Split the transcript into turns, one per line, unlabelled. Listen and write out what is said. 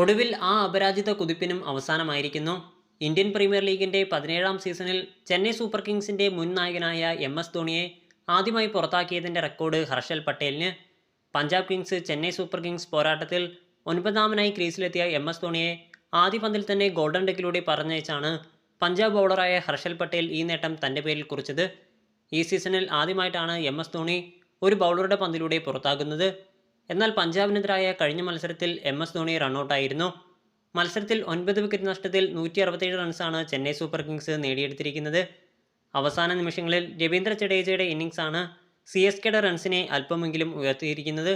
ഒടുവിൽ ആ അപരാജിത കുതിപ്പിനും അവസാനമായിരിക്കുന്നു. Indian premier ലീഗിന്റെ പതിനേഴാം സീസണിൽ ചെന്നൈ സൂപ്പർ കിങ്സിന്റെ മുൻ നായകനായ എം എസ് ധോണിയെ ആദ്യമായി പുറത്താക്കിയതിന്റെ record Harshal പട്ടേലിന്. Punjab Kings Chennai Super Kings പോരാട്ടത്തിൽ ഒൻപതാമനായി ക്രീസിലെത്തിയ എം എസ് ധോണിയെ ആദ്യ പന്തിൽ തന്നെ ഗോൾഡൻ ഡെക്കിലൂടെ പറഞ്ഞയച്ചാണ് പഞ്ചാബ് ബൗളറായ ഹർഷൽ പട്ടേൽ ഈ നേട്ടം തന്റെ പേരിൽ കുറിച്ചത്. ഈ സീസണിൽ ആദ്യമായിട്ടാണ് എം എസ് ധോണി ഒരു ബൗളറുടെ പന്തിലൂടെ പുറത്താകുന്നത്. എന്നാൽ പഞ്ചാബിനെതിരായ കഴിഞ്ഞ മത്സരത്തിൽ എം എസ് ധോണി റണ്ണൌട്ടായിരുന്നു. മത്സരത്തിൽ ഒൻപത് വിക്കറ്റ് നഷ്ടത്തിൽ നൂറ്റി അറുപത്തേഴ് റൺസാണ് ചെന്നൈ സൂപ്പർ കിങ്സ് നേടിയെടുത്തിരിക്കുന്നത്. അവസാന നിമിഷങ്ങളിൽ രവീന്ദ്ര ജഡേജയുടെ ഇന്നിംഗ്സാണ് സി എസ് കെയുടെ റൺസിനെ അല്പമെങ്കിലും ഉയർത്തിയിരിക്കുന്നത്.